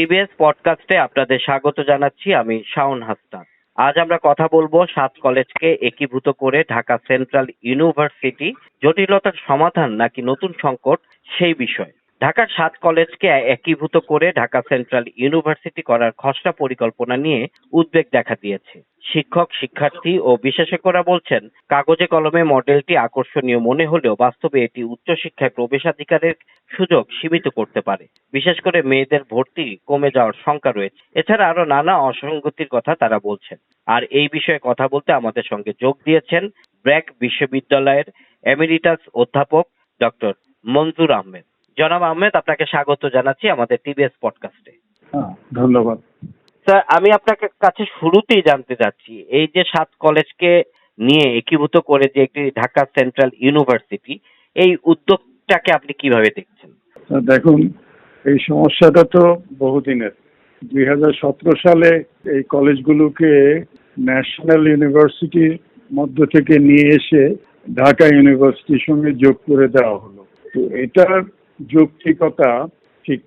TBS পডকাস্টে আপনাদের স্বাগত জানাচ্ছি আমি শাওন হাসনান আজ আমরা কথা বলব সাত কলেজকে একীভূত করে ঢাকা সেন্ট্রাল ইউনিভার্সিটি জটিলতার সমাধান নাকি নতুন সংকট সেই বিষয়ে। ঢাকার সাত কলেজকে একীভূত করে ঢাকা সেন্ট্রাল ইউনিভার্সিটি করার খসড়া পরিকল্পনা নিয়ে উদ্বেগ দেখা দিয়েছে। শিক্ষক, শিক্ষার্থী ও বিশেষজ্ঞরা বলছেন, কাগজে কলমে মডেলটি আকর্ষণীয় মনে হলেও বাস্তবে এটি উচ্চশিক্ষায় প্রবেশাধিকারের সুযোগ সীমিত করতে পারে। বিশেষ করে মেয়েদের ভর্তি কমে যাওয়ার শঙ্কা রয়েছে। এছাড়া আরও নানা অসঙ্গতির কথা তারা বলছেন। আর এই বিষয়ে কথা বলতে আমাদের সঙ্গে যোগ দিয়েছেন ব্র্যাক বিশ্ববিদ্যালয়ের এমিরিটাস অধ্যাপক ডক্টর মঞ্জুর আহমেদ। জনাব আহমেদ আপনাকে স্বাগত জানাচ্ছি আমাদের টিবিএস পডকাস্টে। হ্যাঁ ধন্যবাদ। স্যার আমি আপনাকে কাছে শুরুতেই জানতে চাচ্ছি এই যে সাত কলেজকে নিয়ে একীভূত করে যে একটি ঢাকা সেন্ট্রাল ইউনিভার্সিটি এই উদ্যোগটাকে আপনি কীভাবে দেখছেন? দেখুন এই সমস্যাটা তো বহুদিনের। দুই হাজার সতেরো সালে এই কলেজগুলোকে ন্যাশনাল ইউনিভার্সিটির মধ্য থেকে নিয়ে এসে ঢাকা ইউনিভার্সিটির সঙ্গে যোগ করে দেওয়া হলো। তো এটার যৌক্তিকতা ঠিক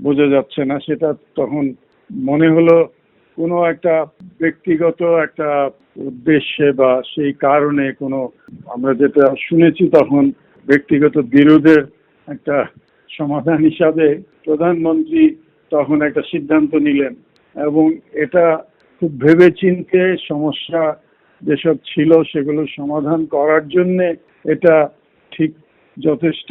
বোঝা যাচ্ছে না। সেটা তখন মনে হলো কোনো একটা ব্যক্তিগত একটা উদ্দেশ্যে বা সেই কারণে কোনো আমরা যেটা শুনেছি তখন ব্যক্তিগত বিরোধের একটা সমাধান হিসাবে প্রধানমন্ত্রী তখন একটা সিদ্ধান্ত নিলেন এবং এটা খুব ভেবে চিনতে সমস্যা যেসব ছিল সেগুলো সমাধান করার জন্যে এটা ঠিক যথেষ্ট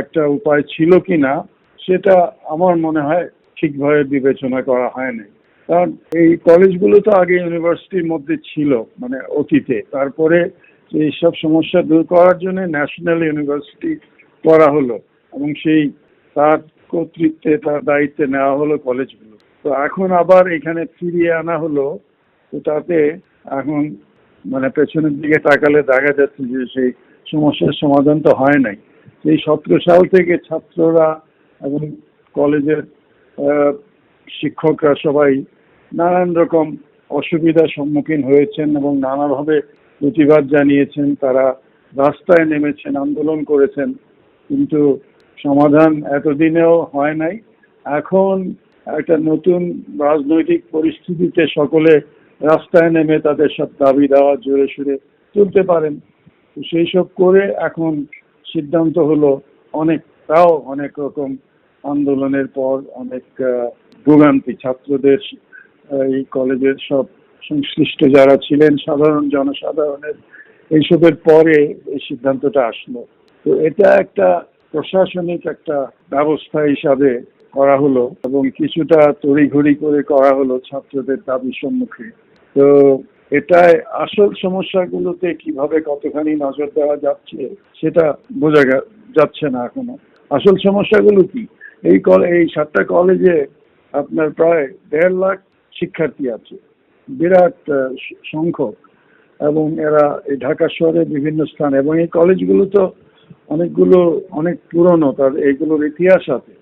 একটা উপায় ছিল কিনা, সেটা আমার মনে হয় ঠিকভাবে বিবেচনা করা হয়নি। কারণ এই কলেজগুলো তো আগে ইউনিভার্সিটির মধ্যে ছিল মানে অতীতে। তারপরে এই সব সমস্যা দূর করার জন্য ন্যাশনাল ইউনিভার্সিটি করা হলো এবং সেই তার কর্তৃত্বে, তার দায়িত্বে নেওয়া হলো কলেজগুলো। তো এখন আবার এখানে ফিরিয়ে আনা হলো, তো তাতে এখন মানে পেছনের দিকে তাকালে দেখা যাচ্ছে যে সেই সমস্যার সমাধান তো হয় নাই। এই সতেরো সাল থেকে ছাত্ররা এবং কলেজের শিক্ষকরা সবাই নানান রকম অসুবিধার সম্মুখীন হয়েছেন এবং নানাভাবে প্রতিবাদ জানিয়েছেন। তারা রাস্তায় নেমেছেন, আন্দোলন করেছেন, কিন্তু সমাধান এতদিনেও হয় নাই। এখন একটা নতুন রাজনৈতিক পরিস্থিতিতে সকলে রাস্তায় নেমে তাদের সব দাবি দেওয়া জোরে সুরে তুলতে পারেন। সেই সব করে এখন সিদ্ধান্ত হলো অনেক, তাও অনেক রকম আন্দোলনের পর অনেক ভোগান্তি। ছাত্রদের, এই কলেজের সব সংশ্লিষ্ট যারা ছিলেন, সাধারণ জনসাধারণের, এইসবের পরে এই সিদ্ধান্তটা আসলো। তো এটা একটা প্রশাসনিক একটা ব্যবস্থা হিসাবে করা হলো এবং কিছুটা তড়িঘড়ি করে করা হলো ছাত্রদের দাবির সম্মুখে। তো এটায় আসল সমস্যাগুলোতে কীভাবে কতখানি নজর দেওয়া যাচ্ছে, সেটা বোঝা যাচ্ছে না এখনও। আসল সমস্যাগুলো কি? এই কলে এই সাতটা কলেজে আপনার প্রায় দেড় লাখ শিক্ষার্থী আছে। বিরাট সংখ্যক। এবং এরা এই ঢাকা শহরে বিভিন্ন স্থানে এবং এই কলেজগুলো তো অনেকগুলো, অনেক পুরনো তার এইগুলোর ইতিহাস আছে।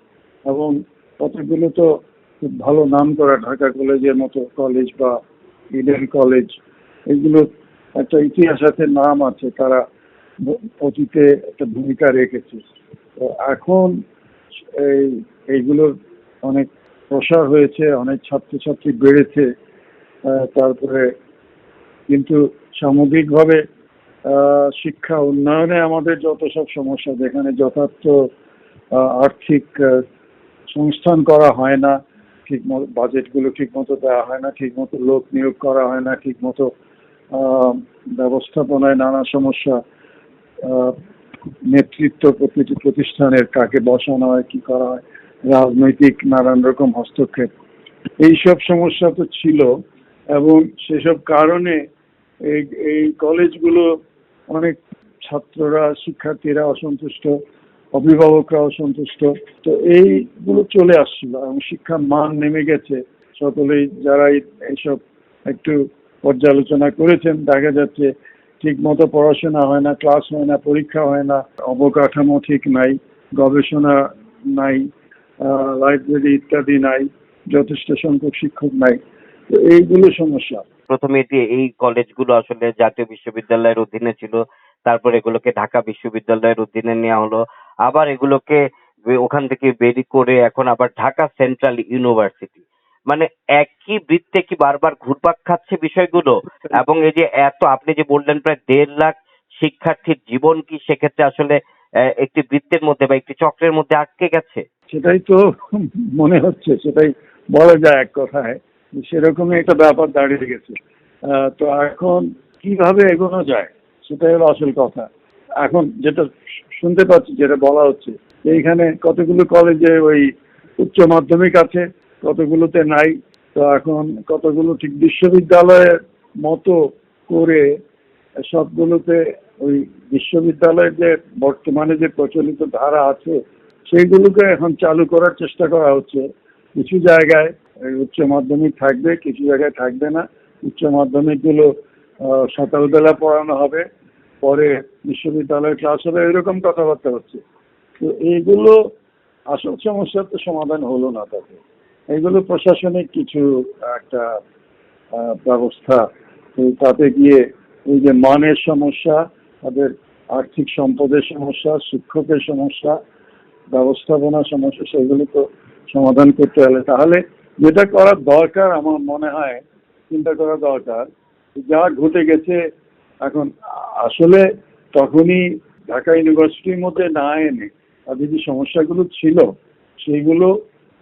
এবং কতগুলো তো খুব ভালো নাম করা ঢাকা কলেজের মতো কলেজ বা ইডেন কলেজ এগুলো একটা ইতিহাস আছে নাম আছে, তারা অতীতে একটা ভূমিকা রেখেছে। তো এখন এই এইগুলোর অনেক প্রসার হয়েছে, অনেক ছাত্রছাত্রী বেড়েছে তারপরে কিন্তু সামগ্রিকভাবে শিক্ষা উন্নয়নে আমাদের যত সব সমস্যা, যেখানে যথার্থ আর্থিক সংস্থান করা হয় না ঠিক মতো বাজেটগুলো ঠিক মতো দেওয়া হয় না ঠিক মতো লোক নিয়োগ করা হয় না ঠিক মতো ব্যবস্থাপনায় নানা সমস্যা নেতৃত্ব প্রতিটি প্রতিষ্ঠানের কাকে বসানো হয়, কি করা হয়, রাজনৈতিক নানান রকম হস্তক্ষেপ। এইসব সমস্যা তো ছিল এবং সেসব কারণে এই এই কলেজগুলো অনেক ছাত্ররা, শিক্ষার্থীরা অসন্তুষ্ট। অভিভাবকরা অসন্তুষ্ট তো এইগুলো চলে আসছিল এবং শিক্ষার মান নেমে গেছে। সকলেই যারা এই- এইসব একটু পর্যালোচনা করেছেন, দেখা যাচ্ছে ঠিক মতো পড়াশোনা হয় না, ক্লাস হয় না, পরীক্ষা হয় না, অবকাঠামো ঠিক নাই, গবেষণা নাই লাইব্রেরি ইত্যাদি নাই, যথেষ্ট সংখ্যক শিক্ষক নাই। তো এইগুলো সমস্যা। প্রথমে এটি এই কলেজগুলো আসলে জাতীয় বিশ্ববিদ্যালয়ের অধীনে ছিল, তারপর এগুলোকে ঢাকা বিশ্ববিদ্যালয়ের অধীনে নেওয়া হলো। আবার এগুলোকে ওখান থেকে বেরি করে এখন আবার ঢাকা সেন্ট্রাল ইউনিভার্সিটি। মানে একই বৃত্তে কি বারবার ঘুরপাক খাচ্ছে বিষয়গুলো? এবং এই যে এত, আপনি যে বললেন প্রায় দেড় লাখ শিক্ষার্থীর জীবন কি সেক্ষেত্রে আসলে একটি বৃত্তের মধ্যে বা একটি চক্রের মধ্যে আটকে গেছে? সেটাই তো মনে হচ্ছে, সেটাই বলা যায় এক কথায়। সেরকমই একটা ব্যাপার দাঁড়িয়ে গেছে। তো এখন কীভাবে এগোনো যায়, সেটাই হলো আসল কথা। এখন যেটা শুনতে পাচ্ছি, যেটা বলা হচ্ছে, যে এইখানে কতগুলো কলেজে ওই উচ্চ মাধ্যমিক আছে, কতগুলোতে নাই, তো এখন কতগুলো ঠিক বিশ্ববিদ্যালয়ের মতো করে সবগুলোতে ওই বিশ্ববিদ্যালয়ের যে বর্তমানে যে প্রচলিত ধারা আছে, সেইগুলোকে এখন চালু করার চেষ্টা করা হচ্ছে। কিছু জায়গায় উচ্চ মাধ্যমিক থাকবে, কিছু জায়গায় থাকবে না। উচ্চ মাধ্যমিকগুলো সকালবেলা পড়ানো হবে। পরে বিশ্ববিদ্যালয়ের ক্লাস হবে এরকম কথাবার্তা হচ্ছে। তো এইগুলো আসল সমস্যার তো সমাধান হলো না তাতে। এগুলো প্রশাসনিক কিছু একটা ব্যবস্থা তাতে গিয়ে ওই যে মানের সমস্যা, তাদের আর্থিক সম্পদের সমস্যা, শিক্ষকের সমস্যা, ব্যবস্থাপনা সমস্যা, সেগুলো তো সমাধান করতে হলে। তাহলে যেটা করার দরকার আমার মনে হয়, চিন্তা করা দরকার, যা ঘটে গেছে এখন আসলে তখনই ঢাকা ইউনিভার্সিটির মধ্যে না এনে তাদের যে সমস্যাগুলো ছিল, সেইগুলো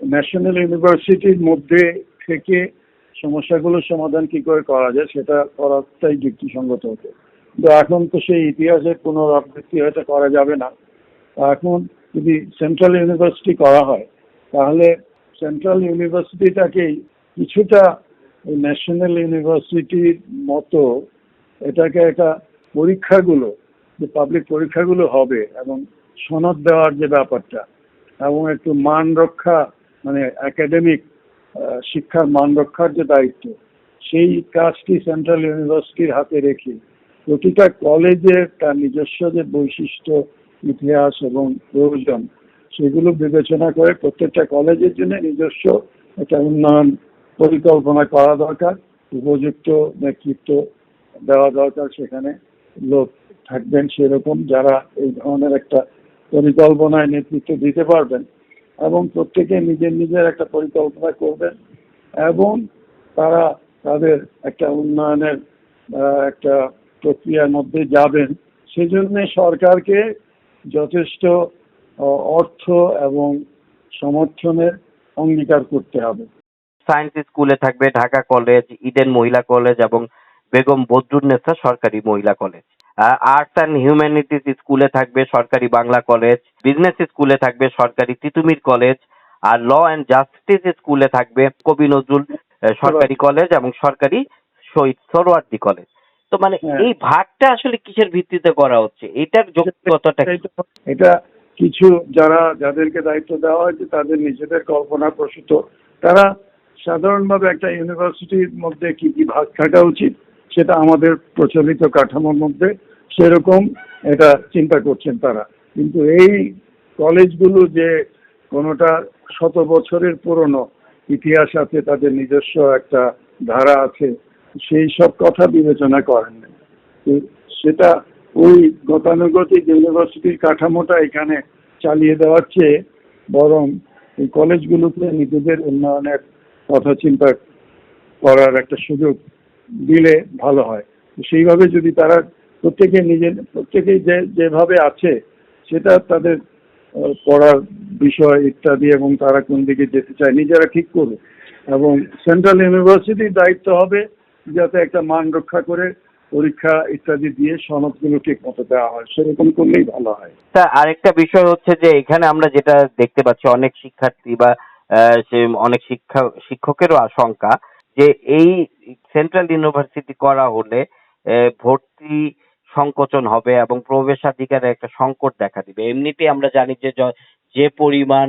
ন্যাশনাল ইউনিভার্সিটির মধ্যে থেকে সমস্যাগুলোর সমাধান কি করে করা যায় সেটা করাটাই যুক্তিসঙ্গত হতো। কিন্তু এখন তো সেই ইতিহাসের পুনরাবৃত্তি হয়তো করা যাবে না। এখন যদি সেন্ট্রাল ইউনিভার্সিটি করা হয়, তাহলে সেন্ট্রাল ইউনিভার্সিটিটাকেই কিছুটা ন্যাশনাল ইউনিভার্সিটির মতো এটাকে একটা পরীক্ষাগুলো, যে পাবলিক পরীক্ষাগুলো হবে এবং সনদ দেওয়ার যে ব্যাপারটা এবং একটু মান রক্ষা মানে একাডেমিক শিক্ষার মান রক্ষার যে দায়িত্ব, সেই কাজটি সেন্ট্রাল ইউনিভার্সিটির হাতে রেখে প্রতিটা কলেজের তার নিজস্ব যে বৈশিষ্ট্য, ইতিহাস এবং প্রয়োজন, সেগুলো বিবেচনা করে প্রত্যেকটা কলেজের জন্য নিজস্ব একটা উন্নয়ন পরিকল্পনা করা দরকার। উপযুক্ত নেতৃত্ব দেওয়া দরকার সেখানে লোক থাকবেন সেরকম যারা এই ধরনের একটা পরিকল্পনায় নেতৃত্ব দিতে পারবেন এবং প্রত্যেকে নিজের নিজের একটা পরিকল্পনা করবেন এবং তারা তাদের একটা উন্নয়নের একটা প্রক্রিয়ার মধ্যে যাবেন। সেজন্য সরকারকে যথেষ্ট অর্থ এবং সমর্থনের অঙ্গীকার করতে হবে। সায়েন্স স্কুলে থাকবে, ঢাকা কলেজ ইডেন মহিলা কলেজ এবং বেগম বদরুন্নেসা সরকারি মহিলা কলেজ আর্টস অ্যান্ড হিউম্যানিটিস স্কুলে থাকবে সরকারি বাংলা কলেজ বিজনেস স্কুলে থাকবে সরকারি তিতুমির কলেজ আর ল অ্যান্ড জাস্টিস স্কুলে থাকবে কবি নজরুল সরকারি কলেজ এবং সরকারি শহীদ সরোয়ার্দী কলেজ তো মানে হ্যাঁ। এই ভাগটা আসলে কিসের ভিত্তিতে করা হচ্ছে? এটার তো- এটা কিছু যারা যাদেরকে দায়িত্ব দেওয়া হয়েছে তাদের নিজেদের কল্পনা প্রসূত। তারা সাধারণভাবে একটা ইউনিভার্সিটির মধ্যে কি কি ভাগ থাকা উচিত? সেটা আমাদের প্রচলিত কাঠামোর মধ্যে সেরকম এটা চিন্তা করছেন তারা। কিন্তু এই কলেজগুলো যে কোনোটা শত বছরের পুরনো ইতিহাস আছে, তাদের নিজস্ব একটা ধারা আছে, সেই সব কথা বিবেচনা করেন সেটা ওই গতানুগতিক ইউনিভার্সিটির কাঠামোটা এখানে চালিয়ে দেওয়ার চেয়ে বরং এই কলেজগুলোতে নিজেদের উন্নয়নের কথা চিন্তা করার একটা সুযোগ দিলে ভালো হয়। সেইভাবে যদি তারা প্রত্যেকে নিজের, প্রত্যেকেই যে, যেভাবে আছে, সেটা তাদের পড়ার বিষয় ইত্যাদি এবং তারা কোন দিকে যেতে চায় নিজেরা ঠিক করবে এবং সেন্ট্রাল ইউনিভার্সিটির দায়িত্ব হবে যাতে একটা মান রক্ষা করে পরীক্ষা ইত্যাদি দিয়ে সনদগুলো ঠিক মতো দেওয়া হয়। সেরকম করলেই ভালো হয়। তা আরেকটা বিষয় হচ্ছে যে, এখানে আমরা যেটা দেখতে পাচ্ছি, অনেক শিক্ষার্থী বা অনেক শিক্ষা, শিক্ষকেরও আশঙ্কা। যে এই সেন্ট্রাল ইউনিভার্সিটি করা হলে ভর্তি সংকোচন হবে এবং প্রবেশাধিকারের একটা সংকট দেখা দিবে। এমনিতেই আমরা জানি যে যে পরিমাণ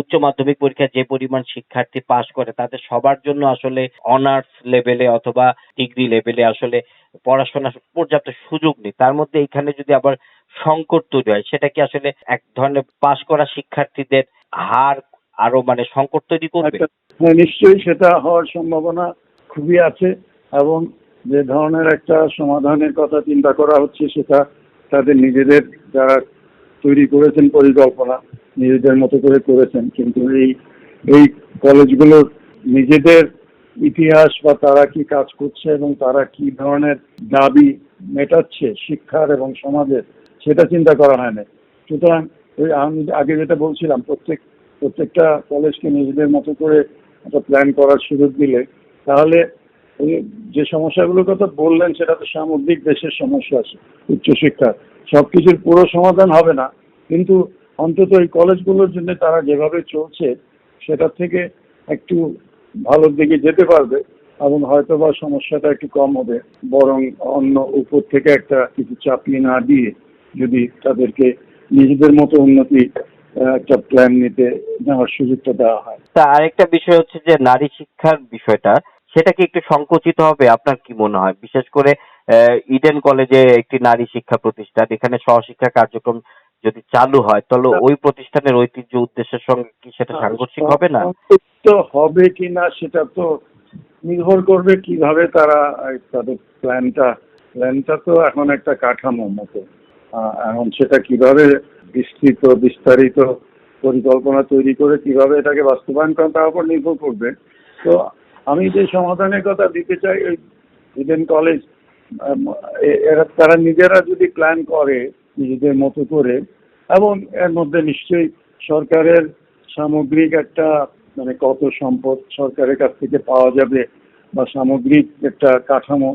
উচ্চ মাধ্যমিক পরীক্ষায় যে পরিমাণ শিক্ষার্থী পাশ করে, তাদের সবার জন্য আসলে অনার্স লেভেলে অথবা ডিগ্রি লেভেলে আসলে পড়াশোনা পর্যাপ্ত সুযোগ নেই। তার মধ্যে এখানে যদি আবার সংকট তৈরি হয়, সেটা কি আসলে এক ধরনের পাশ করা শিক্ষার্থীদের হার আরও মানে সংকট তৈরি করবে? নিশ্চয়ই সেটা হওয়ার সম্ভাবনা খুবই আছে এবং যে ধরনের একটা সমাধানের কথা চিন্তা করা হচ্ছে সেটা তাদের নিজেদের যারা তৈরি করেছেন পরিকল্পনা নিজেদের মতো করে করেছেন। কিন্তু এই এই কলেজগুলোর নিজেদের ইতিহাস বা তারা কি কাজ করছে এবং তারা কি ধরনের দাবি মেটাচ্ছে শিক্ষার এবং সমাজের, সেটা চিন্তা করা হয় না সুতরাং আমি আগে যেটা বলছিলাম, প্রত্যেক প্রত্যেকটা কলেজকে নিজেদের মতো করে একটা প্ল্যান করার সুযোগ দিলে, তাহলে এই যে সমস্যাগুলোর কথা বললেন, সেটা তো সামগ্রিক দেশের সমস্যা আছে উচ্চশিক্ষা সবকিছুর পুরো সমাধান হবে না। কিন্তু অন্তত এই কলেজগুলোর জন্য তারা যেভাবে চলছে সেটা থেকে একটু ভালোর দিকে যেতে পারবে এবং হয়তো বা সমস্যাটা একটু কম হবে, বরং অন্য উপর থেকে একটা কিছু চাপিয়ে না দিয়ে যদি তাদেরকে নিজেদের মতো উন্নতি একটা প্ল্যান নিতে নেওয়ার সুযোগটা দেওয়া হয়। তা আরেকটা বিষয় হচ্ছে যে নারী শিক্ষার বিষয়টা সেটা কি একটু সংকুচিত হবে? আপনার কি মনে হয়? বিশেষ করে ইডেন কলেজে একটি নারী শিক্ষা প্রতিষ্ঠান এখানে সহশিক্ষা কার্যক্রম যদি চালু হয় তাহলে ওই প্রতিষ্ঠানের ঐতিহ্য উদ্দেশ্যের সঙ্গে কি সেটা সাংঘর্ষিক হবে না? তো হবে কি না সেটা তো নির্ভর করবে কীভাবে তারা তাদের প্ল্যানটা প্ল্যানটা তো এখন একটা কাঠামো মতো। এখন সেটা কীভাবে বিস্তৃত, বিস্তারিত পরিকল্পনা তৈরি করে কীভাবে এটাকে বাস্তবায়ন করেন তার উপর নির্ভর করবে। তো আমি যে সমাধানের কথা দিতে চাই ওই ইডেন কলেজ এরা, তারা নিজেরা যদি প্ল্যান করে নিজেদের মতো করে, এবং এর মধ্যে নিশ্চয়ই সরকারের সামগ্রিক একটা মানে কত সম্পদ সরকারের কাছ থেকে পাওয়া যাবে, বা সামগ্রিক একটা কাঠামো,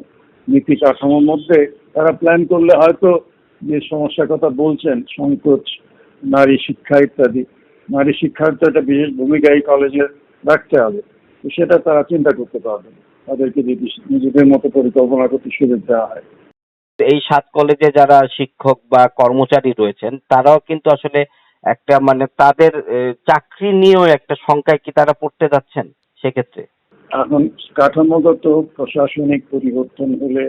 নীতি কাঠামোর মধ্যে তারা প্ল্যান করলে হয়তো যে সমস্যার কথা বলছেন সংকোচ নারী শিক্ষা ইত্যাদি নারী শিক্ষার তো একটা বিশেষ ভূমিকা এই কলেজে রাখতে হবে। সেটা তারা চিন্তা করতে পারবেন তাদেরকে যদি নিজেদের মতো পরিকল্পনা করতে সুযোগ দেওয়া হয়। এই সাত কলেজে যারা শিক্ষক বা কর্মচারী রয়েছেন তারাও কিন্তু আসলে একটা মানে তাদের চাকরি নিয়েও একটা সংখ্যায় কি তারা পড়তে যাচ্ছেন সেক্ষেত্রে? এখন কাঠামোগত প্রশাসনিক পরিবর্তন হলে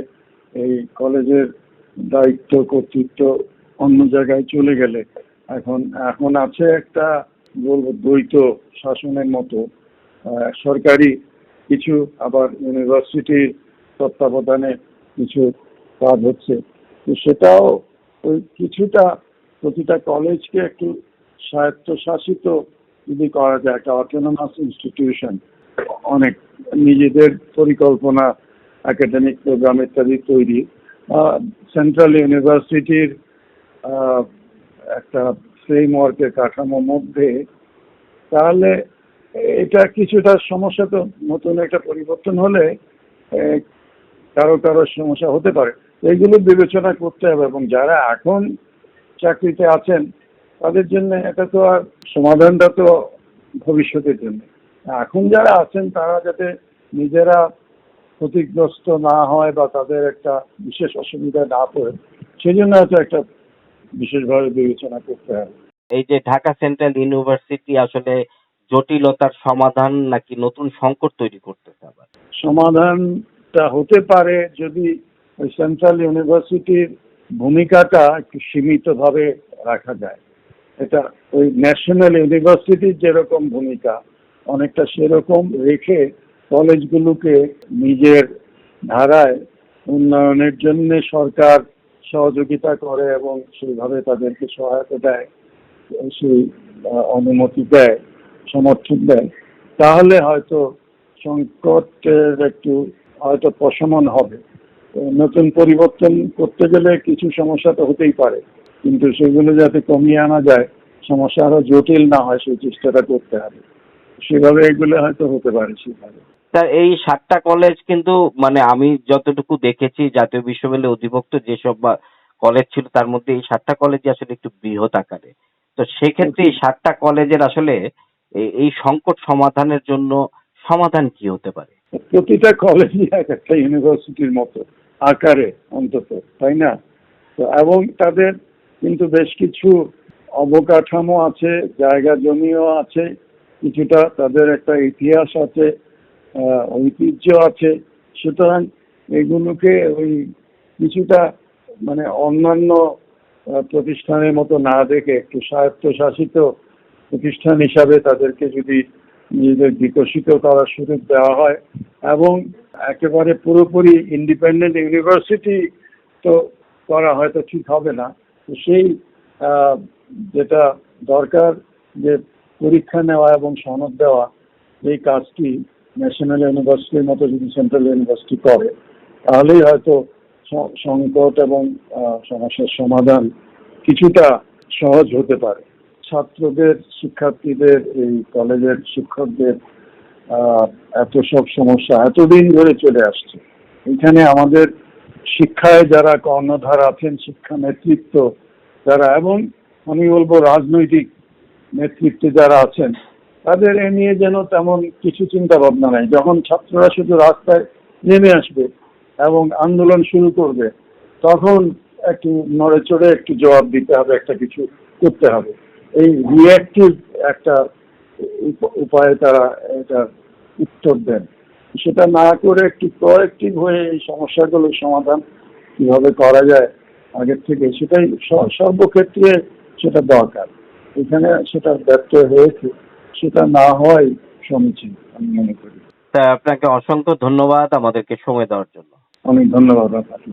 এই কলেজের দায়িত্ব, কর্তৃত্ব অন্য জায়গায় চলে গেলে। এখন এখন আছে একটা, বলব, দ্বৈত শাসনের মতো। সরকারি কিছু, আবার ইউনিভার্সিটির তত্ত্বাবধানে কিছু কাজ হচ্ছে। তো সেটাও ওই কিছুটা, প্রতিটা কলেজকে একটু স্বায়ত্তশাসিত যদি করা যায়, একটা অটোনমাস ইনস্টিটিউশন অনেক নিজেদের পরিকল্পনা একাডেমিক প্রোগ্রাম ইত্যাদি তৈরি। সেন্ট্রাল ইউনিভার্সিটির একটা ফ্রেমওয়ার্কের কাঠামোর মধ্যে, তাহলে এটা কিছুটা সমস্যা তো নতুন একটা পরিবর্তন হলে কারও কারও সমস্যা হতে পারে। এইগুলো বিবেচনা করতে হবে এবং যারা এখন চাকরিতে আছেন, তাদের জন্য এটা তো আর সমাধানটা তো ভবিষ্যতের জন্য। এখন যারা আছেন, তারা যাতে নিজেরা ক্ষতিগ্রস্ত না হয় বা তাদের একটা বিশেষ অসুবিধা না পড়ে সেই জন্য হয়তো একটা বিশেষভাবে বিবেচনা করতে হবে এই যে ঢাকা সেন্ট্রাল ইউনিভার্সিটি আসলে জটিলতার সমাধান নাকি নতুন সংকট তৈরি করতেছে আবার? সমাধানটা হতে পারে যদি ওই সেন্ট্রাল ইউনিভার্সিটির ভূমিকাটা একটু সীমিতভাবে রাখা যায়। এটা ওই ন্যাশনাল ইউনিভার্সিটির যেরকম ভূমিকা অনেকটা সেরকম রেখে কলেজগুলোকে নিজের ধারায় উন্নয়নের জন্য সরকার সহযোগিতা করে এবং সেইভাবে তাদেরকে সহায়তা দেয়, সেই অনুমতি দেয়, সমর্থন দেয়, তাহলে হয়তো সংকটের একটু হয়তো প্রশমন হবে। নতুন পরিবর্তন করতে গেলে কিছু সমস্যা তো হতেই পারে, কিন্তু সেগুলো যাতে কমিয়ে আনা যায়, সমস্যা আরও জটিল না হয়, সেই চেষ্টাটা করতে হবে। সেভাবে এগুলো হয়তো হতে পারে সেভাবে। তা এই সাতটা কলেজ কিন্তু মানে আমি যতটুকু দেখেছি জাতীয় বিশ্ববিদ্যালয়ে অধিভুক্ত যেসব কলেজ ছিল তার মধ্যে এই সাতটা কলেজই আসলে একটু বৃহৎ আকারে। তো সেক্ষেত্রে এই সাতটা কলেজের আসলে এই- এই সংকট সমাধানের জন্য সমাধান কি হতে পারে? প্রতিটা কলেজই এক একটা ইউনিভার্সিটির মতো আকারে অন্তত তাই না? তো এবং তাদের কিন্তু বেশ কিছু অবকাঠামো আছে জায়গা জমিও আছে কিছুটা তাদের একটা ইতিহাস আছে ঐতিহ্য আছে। সুতরাং এগুলোকে ওই কিছুটা মানে অন্যান্য প্রতিষ্ঠানের মতো না দেখে একটু স্বায়ত্তশাসিত প্রতিষ্ঠান হিসাবে তাদেরকে যদি নিজেদের বিকশিত করার সুযোগ দেওয়া হয় এবং একেবারে পুরোপুরি ইন্ডিপেন্ডেন্ট ইউনিভার্সিটি তো করা হয়তো ঠিক হবে না। সেই যেটা দরকার যে পরীক্ষা নেওয়া এবং সনদ দেওয়া এই কাজটি ন্যাশনাল ইউনিভার্সিটির মতো যদি সেন্ট্রাল ইউনিভার্সিটি করে, তাহলেই হয়তো সংকট এবং সমস্যার সমাধান কিছুটা সহজ হতে পারে। ছাত্রদের, শিক্ষার্থীদের, এই কলেজের শিক্ষকদের এত সব সমস্যা এতদিন ধরে চলে আসছে। এখানে আমাদের শিক্ষায় যারা কর্ণধার আছেন শিক্ষা নেতৃত্ব যারা এবং আমি বলব রাজনৈতিক নেতৃত্বে যারা আছেন, তাদের এ নিয়ে যেন তেমন কিছু চিন্তা ভাবনা নাই। যখন ছাত্ররা শুধু রাস্তায় নেমে আসবে এবং আন্দোলন শুরু করবে, তখন একটু নড়ে চড়ে একটু জবাব দিতে হবে, একটা কিছু করতে হবে। এই রিয়াক্টিভ একটা উপ- উপায়ে তারা এটা উত্তর দেন। সেটা না করে একটু প্রোয়াক্টিভ হয়ে এই সমস্যাগুলোর সমাধান কীভাবে করা যায় আগের থেকে, সেটাই সর্বক্ষেত্রে সেটা দরকার। এখানে সেটা ব্যর্থ হয়েছে সেটা না হয় সমীচীন আমি মনে করি। আপনাকে অসংখ্য ধন্যবাদ আমাদেরকে সময় দেওয়ার জন্য। অনেক ধন্যবাদ আপনাকে।